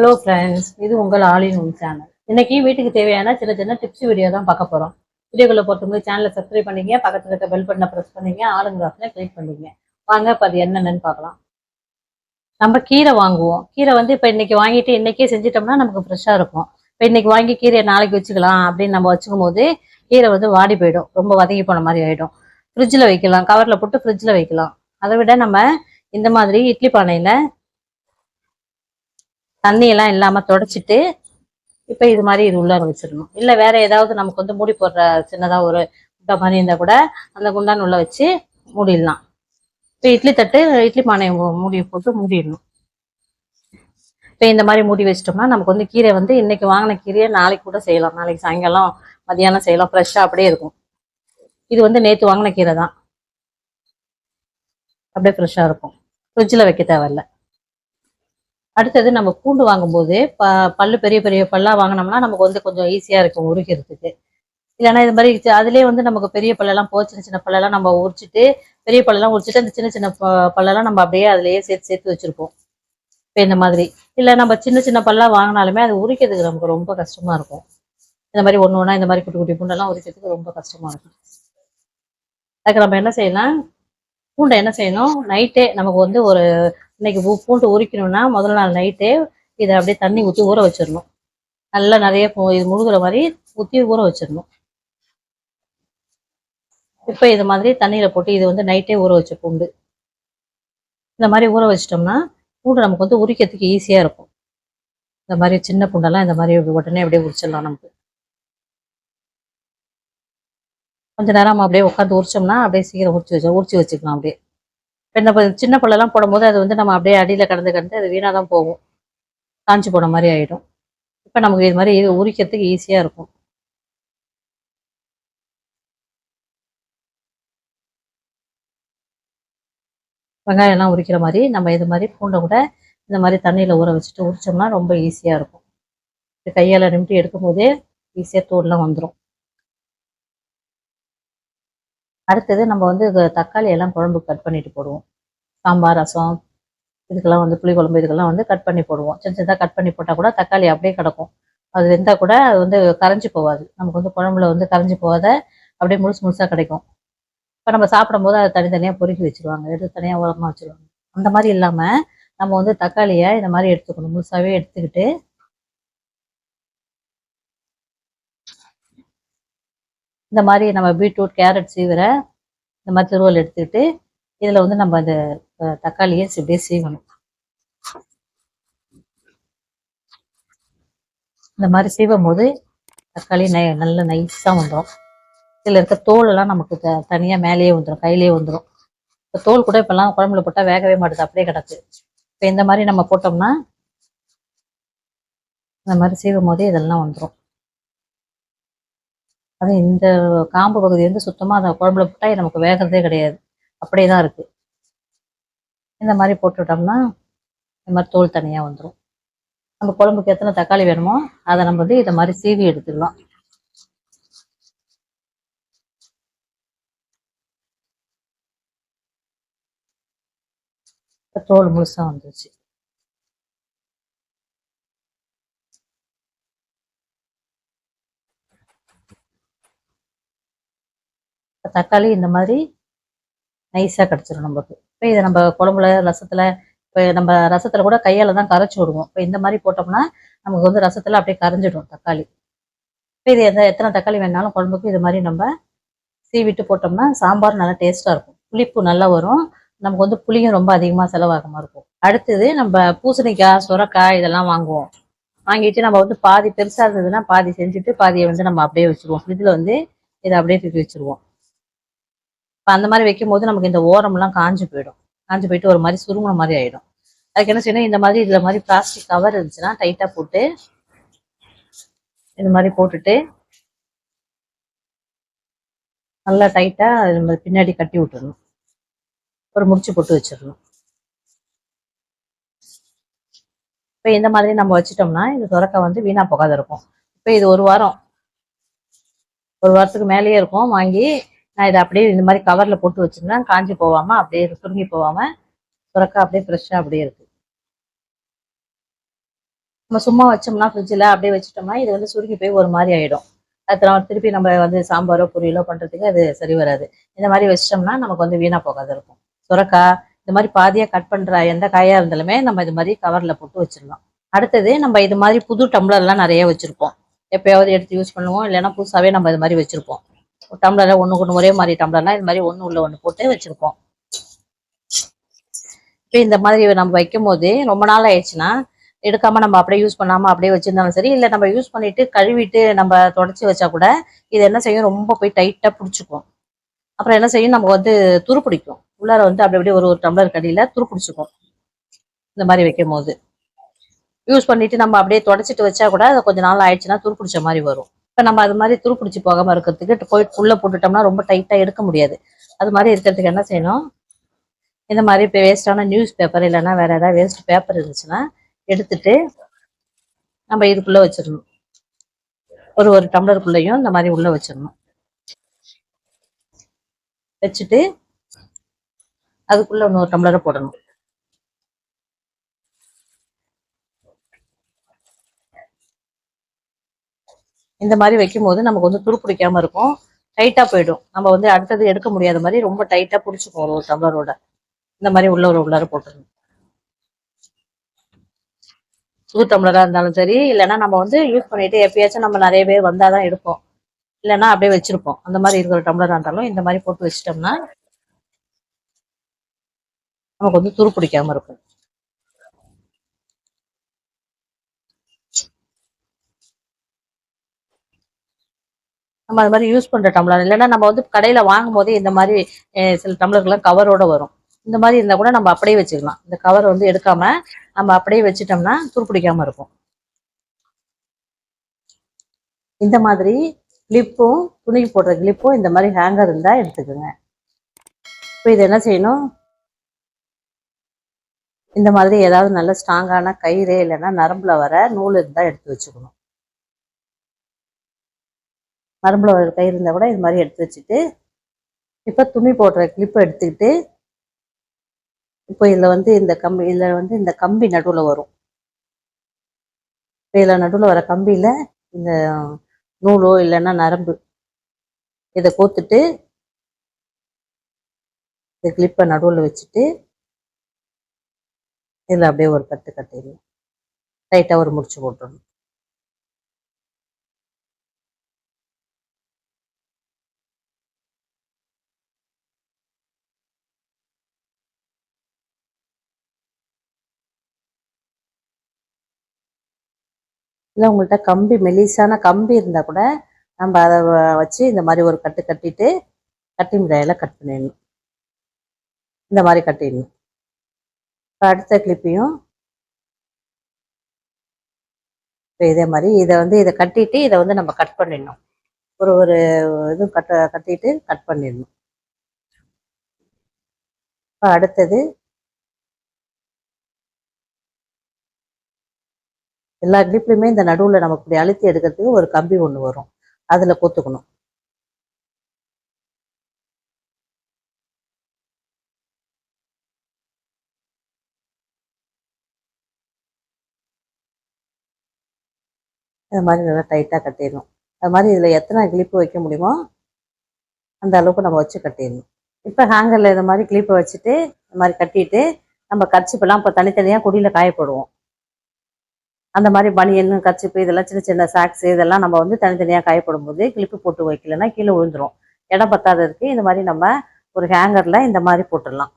Hello friends இது உங்கள் ஆலின் உன் சேனல் இன்னைக்கு வீட்டுக்கு தேவையான சின்ன சின்ன டிப்ஸ் வீடியோ தான் பார்க்க போகிறோம் வீடியோக்குள்ள பொறுத்தவரை சேனலை சப்ஸ்கிரைப் பண்ணிங்க பக்கத்தில் இருக்க பெல் பட்டனை ப்ரெஸ் பண்ணீங்க ஆளுங்க ஆப்ஷனை கிளிக் பண்ணிங்க வாங்க இப்போ அது என்னென்னு பார்க்கலாம். நம்ம கீரை வாங்குவோம். கீரை வந்து இப்போ இன்னைக்கு வாங்கிட்டு இன்னைக்கே செஞ்சிட்டோம்னா நமக்கு ஃப்ரெஷ்ஷாக இருக்கும். இப்போ இன்னைக்கு வாங்கி கீரையை நாளைக்கு வச்சுக்கலாம் அப்படின்னு நம்ம வச்சுக்கும் போது கீரை வந்து வாடி போயிடும். ரொம்ப வதங்கி போன மாதிரி ஆகிடும் ஃப்ரிட்ஜில் வைக்கலாம். கவரில் போட்டு ஃப்ரிட்ஜில் வைக்கலாம். அதை விட நம்ம இந்த மாதிரி இட்லி பானையில் தண்ணியெல்லாம் இல்லாமல் தொடச்சிட்டு இப்போ இது மாதிரி இது உள்ளார வச்சிடணும். இல்லை வேற ஏதாவது நமக்கு வந்து மூடி போடுற சின்னதாக ஒரு குண்டா மாதிரி இருந்தால் கூட அந்த குண்டான் உள்ளே வச்சு மூடிடலாம். இப்போ இட்லி தட்டு இட்லி பானையை மூடி போட்டு மூடிடணும். இப்போ இந்த மாதிரி மூடி வச்சிட்டோம்னா நமக்கு வந்து கீரை வந்து இன்னைக்கு வாங்கின கீரையை நாளைக்கு கூட செய்யலாம். நாளைக்கு சாயங்காலம் மதியானம் செய்யலாம். ஃப்ரெஷ்ஷாக அப்படியே இருக்கும். இது வந்து நேற்று வாங்கின கீரை தான். அப்படியே ஃப்ரெஷ்ஷாக இருக்கும். ஃப்ரிட்ஜில் வைக்க தேவையில்ல. அடுத்தது நம்ம பூண்டு வாங்கும்போது ப பல்லு பெரிய பெரிய பல்லா வாங்கினோம்னா நமக்கு வந்து கொஞ்சம் ஈஸியாக இருக்கும் உரிக்கிறதுக்கு இல்லைன்னா இது மாதிரி அதுலேயே அதுலயே வந்து நமக்கு பெரிய பல்லெல்லாம் போ சின்ன சின்ன பல்லெல்லாம் நம்ம உரிச்சிட்டு பெரிய பல்லெல்லாம் உரிச்சிட்டு அந்த சின்ன சின்ன ப- பல்லெல்லாம் நம்ம அப்படியே அதுலயே சேர்த்து சேர்த்து வச்சுருப்போம். இப்போ இந்த மாதிரி. இல்லை நம்ம சின்ன சின்ன பல்லா வாங்கினாலுமே அது உரிக்கிறதுக்கு நமக்கு ரொம்ப கஷ்டமா இருக்கும். இந்த மாதிரி ஒன்று ஒன்றா இந்த மாதிரி குட்டி குட்டி பூண்டெல்லாம் உரிக்கிறதுக்கு ரொம்ப கஷ்டமா இருக்கும். அதுக்கு நம்ம என்ன செய்யலாம்? பூண்டை என்ன செய்யணும்? நைட்டே நமக்கு வந்து ஒரு இன்னைக்கு பூ- பூண்டு உரிக்கணும்னா முதல் நாள் நைட்டே இதை அப்படியே தண்ணி ஊற்றி ஊற வச்சிடணும். நல்லா நிறைய பூ- இது முழுகிற மாதிரி ஊற்றி ஊற வச்சிடணும். இப்போ இது மாதிரி தண்ணியில் போட்டு இது வந்து நைட்டே ஊற வச்ச பூண்டு. இந்த மாதிரி ஊற வச்சிட்டோம்னா பூண்டு நமக்கு வந்து உரிக்கிறதுக்கு ஈஸியாக இருக்கும். இந்த மாதிரி சின்ன பூண்டெல்லாம் இந்த மாதிரி உடனே அப்படியே உரிச்சிடலாம் நமக்கு. கொஞ்சம் நேரம் அப்படியே உட்காந்து உரிச்சோம்னா அப்படியே சீக்கிரம் உரிச்சு வச்சு உரிச்சு வச்சுக்கலாம் அப்படியே. இப்போ இந்த சின்ன பழம்லாம் போடும்போது அது வந்து நம்ம அப்படியே அடியில் கடந்து கடந்து அது வீணாக தான் போகும். காஞ்சி போன மாதிரி ஆகிடும் இப்போ நமக்கு இது மாதிரி இது உரிக்கிறதுக்கு ஈஸியாக இருக்கும். வெங்காயம்லாம் உரிக்கிற மாதிரி நம்ம இது மாதிரி பூண்டை கூட இந்த மாதிரி தண்ணியில் ஊற வச்சுட்டு உரிச்சோம்னா ரொம்ப ஈஸியாக இருக்கும். இது கையால் நிமிட்டி எடுக்கும் போதே ஈஸியாக தோல்லாம் வந்துடும் அடுத்தது நம்ம வந்து தக்காளி எல்லாம் குழம்பு கட் பண்ணிட்டு போடுவோம். சாம்பார் ரசம் இதுக்கெல்லாம் வந்து புளி குழம்பு இதுக்கெல்லாம் வந்து கட் பண்ணி போடுவோம். சின்ன சின்னதாக கட் பண்ணி போட்டால் கூட தக்காளி அப்படியே கிடக்கும். அது வெந்தால் கூட அது வந்து கரைஞ்சி போகாது. நமக்கு வந்து குழம்புல வந்து கரைஞ்சி போகாத அப்படியே முழுசு முழுசாக கிடைக்கும். இப்போ நம்ம சாப்பிடும்போது அதை தனித்தனியாக பொறுக்கி வச்சுருவாங்க. எடுத்து தனியாக உரமாக வச்சிருவாங்க. அந்த மாதிரி இல்லாமல் நம்ம வந்து தக்காளியை இந்த மாதிரி எடுத்துக்கணும். முழுசாகவே எடுத்துக்கிட்டு இந்த மாதிரி நம்ம பீட்ரூட் கேரட் சீவிர இந்த மாதிரி திருவல் எடுத்துக்கிட்டு இதில் வந்து நம்ம அந்த தக்காளியை இப்படியே சீவணும். இந்த மாதிரி சீவும் போது தக்காளி நை நல்ல நைஸாக வந்துடும் இதில் இருக்க தோலெல்லாம் நமக்கு த தனியாக மேலேயே வந்துடும் கையிலேயே வந்துடும் இப்போ தோல் கூட இப்போல்லாம் குழம்புல போட்டால் வேகவே மாட்டுது அப்படியே கிடக்கு. இப்போ இந்த மாதிரி நம்ம போட்டோம்னா இந்த மாதிரி சீவும் போதே இதெல்லாம் வந்துடும் அது இந்த காம்பு பகுதி வந்து சுத்தமாக அந்த குழம்புல போட்டால் நமக்கு வேகிறதே கிடையாது. அப்படியே தான் இருக்குது இந்த மாதிரி போட்டுவிட்டோம்னா இந்த மாதிரி தோல் தனியாக வந்துடும் நம்ம குழம்புக்கு எத்தனை தக்காளி வேணுமோ அதை நம்ம வந்து இதை மாதிரி சீவி எடுத்துக்கலாம். தோல் முழுசாக வந்துருச்சு. இப்போ தக்காளி இந்த மாதிரி நைஸாக கிடச்சிரும் நமக்கு. இப்போ இதை நம்ம குழம்புல ரசத்தில் இப்போ நம்ம ரசத்தில் கூட கையால் தான் கரைச்சி விடுவோம். இப்போ இந்த மாதிரி போட்டோம்னா நமக்கு வந்து ரசத்தில் அப்படியே கரைஞ்சிடும் தக்காளி. இப்போ இது எந்த எத்தனை தக்காளி வேணாலும் குழம்புக்கு இது மாதிரி நம்ம சீவிட்டு போட்டோம்னா சாம்பார் நல்லா டேஸ்ட்டாக இருக்கும். புளிப்பு நல்லா வரும். நமக்கு வந்து புளியும் ரொம்ப அதிகமாக செலவாகாம இருக்கும். அடுத்தது நம்ம பூசணிக்காய் சுரக்காய் இதெல்லாம் வாங்குவோம். வாங்கிட்டு நம்ம வந்து பாதி பெருசாக இருந்ததுன்னா பாதி செஞ்சுட்டு பாதியை வந்து நம்ம அப்படியே வச்சுருவோம். ஃப்ரிட்ஜில் வந்து இதை அப்படியே தூக்கி வச்சுருவோம். இப்போ அந்த மாதிரி வைக்கும்போது நமக்கு இந்த ஓரம்லாம் காஞ்சி போயிடும். காஞ்சு போயிட்டு ஒரு மாதிரி சுருங்கின மாதிரி ஆயிடும். அதுக்கு என்ன செய்யணும்? இந்த மாதிரி இதில் மாதிரி பிளாஸ்டிக் கவர் இருந்துச்சுன்னா டைட்டாக போட்டு இந்த மாதிரி போட்டுட்டு நல்லா டைட்டாக நம்ம பின்னாடி கட்டி விட்டுறணும். ஒரு முடிச்சு போட்டு வச்சிடணும். இப்போ இந்த மாதிரி நம்ம வச்சிட்டோம்னா இது துறக்க வந்து வீணா போகாத இருக்கும். இப்போ இது ஒரு வாரம் ஒரு வாரத்துக்கு மேலேயே இருக்கும். வாங்கி நான் இதை அப்படியே இந்த மாதிரி கவரில் போட்டு வச்சிருந்தேன் காஞ்சி போகாம அப்படியே சுருங்கி போகாம சுரக்கா அப்படியே ஃப்ரெஷ்ஷாக அப்படியே இருக்குது நம்ம சும்மா வச்சோம்னா ஃப்ரிட்ஜில் அப்படியே வச்சுட்டோம்னா இது வந்து சுருங்கி போய் ஒரு மாதிரி ஆகிடும் அது நம்ம திருப்பி நம்ம வந்து சாம்பாரோ பொரியலோ பண்ணுறதுக்கு அது சரி வராது. இந்த மாதிரி வச்சிட்டோம்னா நமக்கு வந்து வீணாக போகாத இருக்கும். சுரக்கா இந்த மாதிரி பாதியாக கட் பண்ணுற எந்த காயாக இருந்தாலுமே நம்ம இது மாதிரி கவரில் போட்டு வச்சிடலாம். அடுத்தது நம்ம இது மாதிரி புது டம்ளர்லாம் நிறைய வச்சுருப்போம். எப்பயாவது எடுத்து யூஸ் பண்ணுவோம். இல்லைன்னா புதுசாகவே நம்ம இது மாதிரி வச்சுருப்போம். டம்ளரில் ஒன்று ஒன்று ஒரே மாதிரி டம்ளர்லாம் இது மாதிரி ஒன்று உள்ள ஒன்று போட்டு வச்சுருப்போம் இப்போ இந்த மாதிரி நம்ம வைக்கும் போது ரொம்ப நாள் ஆயிடுச்சுன்னா எடுக்காம நம்ம அப்படியே யூஸ் பண்ணாம அப்படியே வச்சிருந்தாலும் சரி இல்லை நம்ம யூஸ் பண்ணிட்டு கழுவிட்டு நம்ம தொடச்சி வச்சா கூட இது என்ன செய்யும்? ரொம்ப போய் டைட்டாக பிடிச்சிக்கும். அப்புறம் என்ன செய்யும்? நமக்கு வந்து துரு பிடிக்கும். உள்ளார வந்து அப்படி அப்படியே ஒரு ஒரு டம்ளர் கடியில் துரு பிடிச்சிக்கும். இந்த மாதிரி வைக்கும் போது யூஸ் பண்ணிட்டு நம்ம அப்படியே தொடச்சிட்டு வச்சா கூட அது கொஞ்ச நாள் ஆயிடுச்சுன்னா துரு பிடிச்ச மாதிரி வரும். இப்போ நம்ம அது மாதிரி துருப்பிடிச்சு போகாமல் போகாம இருக்கிறதுக்கு போயிட்டு உள்ள போட்டுட்டோம்னா ரொம்ப டைட்டாக எடுக்க முடியாது. அது மாதிரி இருக்கிறதுக்கு என்ன செய்யணும்? இந்த மாதிரி இப்போ வேஸ்டான நியூஸ் பேப்பர் இல்லைன்னா வேற ஏதாவது வேஸ்ட் பேப்பர் இருந்துச்சுன்னா எடுத்துட்டு நம்ம இதுக்குள்ள வச்சிடணும். ஒரு ஒரு டம்ளருக்குள்ளேயும் இந்த மாதிரி உள்ள வச்சிடணும். வச்சுட்டு அதுக்குள்ள இன்னொரு டம்ளரை போடணும். இந்த மாதிரி வைக்கும் போது நமக்கு வந்து துரு பிடிக்காம இருக்கும். டைட்டாக போயிடும். நம்ம வந்து அடுத்தது எடுக்க முடியாத மாதிரி ரொம்ப டைட்டாக பிடிச்சிக்கும் ஒரு டம்ளரோட. இந்த மாதிரி உள்ள ஒரு உள்ளார போட்டுருங்க புது டம்ளராக இருந்தாலும் சரி இல்லைன்னா நம்ம வந்து யூஸ் பண்ணிட்டு எப்பயாச்சும் நம்ம நிறைய பேர் வந்தாதான் எடுப்போம். இல்லைன்னா அப்படியே வச்சிருப்போம். அந்த மாதிரி இருக்கிற டம்ளராக இருந்தாலும் இந்த மாதிரி போட்டு வச்சிட்டோம்னா நமக்கு வந்து துரு பிடிக்காம இருக்கும். நம்ம அது மாதிரி யூஸ் பண்ணுற டம்ளர் இல்லைன்னா நம்ம வந்து கடையில் வாங்கும் போதே இந்த மாதிரி சில டம்ளர்லாம் கவரோட வரும். இந்த மாதிரி இருந்தால் கூட நம்ம அப்படியே வச்சுக்கலாம். இந்த கவர் வந்து எடுக்காம நம்ம அப்படியே வச்சுட்டோம்னா துருப்பிடிக்காமல் இருக்கும். இந்த மாதிரி கிளிப்பும் துணி போடுற கிளிப்பும் இந்த மாதிரி ஹேங்கர் இருந்தால் எடுத்துக்கோங்க. இப்போ இது என்ன செய்யணும்? இந்த மாதிரி ஏதாவது நல்ல ஸ்ட்ராங்கான கயிறு இல்லைன்னா நரம்பில் வர நூல் இருந்தால் எடுத்து வச்சுக்கணும். நரம்புல வர கை இருந்தால் கூட இது மாதிரி எடுத்து வச்சுட்டு இப்போ துணி போடுற கிளிப்பை எடுத்துக்கிட்டு இப்போ இதில் வந்து இந்த கம்பி இதில் வந்து இந்த கம்பி நடுவில் வரும். இப்போ இதில் நடுவில் வர கம்பியில் இந்த நூலோ இல்லைன்னா நரம்பு இதை கோத்துட்டு இந்த கிளிப்பை நடுவில் வச்சுட்டு இதில் அப்படியே ஒரு கட்டு கட்டிடணும். டைட்டாக ஒரு முடிச்சு போட்டுடணும். இல்லை உங்கள்கிட்ட கம்பி மெலிசான கம்பி இருந்தால் கூட நம்ம அதை வச்சு இந்த மாதிரி ஒரு கட்டு கட்டிட்டு கட்டி மிடாயில கட் பண்ணிடணும். இந்த மாதிரி கட்டிடணும். இப்போ அடுத்த கிளிப்பையும் இப்போ இதே மாதிரி இதை வந்து இதை கட்டிட்டு இதை வந்து நம்ம கட் பண்ணிடணும். ஒரு ஒரு இது கட்ட கட்டிட்டு கட் பண்ணிடணும். இப்போ அடுத்தது எல்லா கிளிப்லையுமே இந்த நடுவில் நமக்கு இப்படி அழுத்தி எடுக்கிறதுக்கு ஒரு கம்பி ஒன்று வரும். அதில் கொத்துக்கணும். இது மாதிரி நல்லா டைட்டாக கட்டிடணும். அது மாதிரி இதில் எத்தனை கிளிப்பு வைக்க முடியுமோ அந்த அளவுக்கு நம்ம வச்சு கட்டிடணும். இப்போ ஹேங்கரில் இந்த மாதிரி கிளிப்பை வச்சுட்டு இந்த மாதிரி கட்டிட்டு நம்ம கர்ச்சிப்பெல்லாம் இப்போ தனித்தனியாக குடியில் காயப்படுவோம். அந்த மாதிரி பனியன் கச்சிப்பு இதெல்லாம் சின்ன சின்ன சாக்ஸ் இதெல்லாம் நம்ம வந்து தனித்தனியாக காயப்படும் போது கிளிப்பு போட்டு வைக்கலன்னா கீழே விழுந்துரும். இடம் பத்தாததுக்கு இந்த மாதிரி நம்ம ஒரு ஹேங்கரில் இந்த மாதிரி போட்டுடலாம்.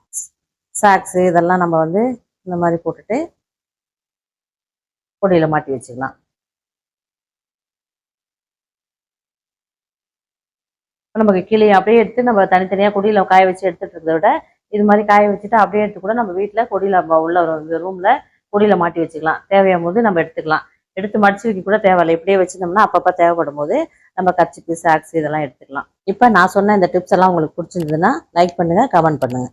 சாக்ஸு இதெல்லாம் நம்ம வந்து இந்த மாதிரி போட்டுட்டு கொடியில் மாட்டி வச்சுக்கலாம். நமக்கு கீழே அப்படியே எடுத்து நம்ம தனித்தனியாக கொடியில் காய வச்சு எடுத்துட்டு இருக்கிறத விட இது மாதிரி காய வச்சுட்டு அப்படியே எடுத்து கூட நம்ம வீட்டில் கொடியில் உள்ள ரூமில் கொடியில் மாட்டி வச்சுக்கலாம். தேவையாகும் போது நம்ம எடுத்துக்கலாம். எடுத்து மடிச்சு வைக்க கூட தேவையில்லை. இப்படியே வச்சிருந்தோம்னா அப்பப்போ தேவைப்படும் போது நம்ம கச்சிப்பு சாக்ஸ் இதெல்லாம் எடுத்துக்கலாம். இப்போ நான் சொன்ன இந்த டிப்ஸ் எல்லாம் உங்களுக்கு பிடிச்சிருந்ததுன்னா லைக் பண்ணுங்கள் கமெண்ட் பண்ணுங்கள்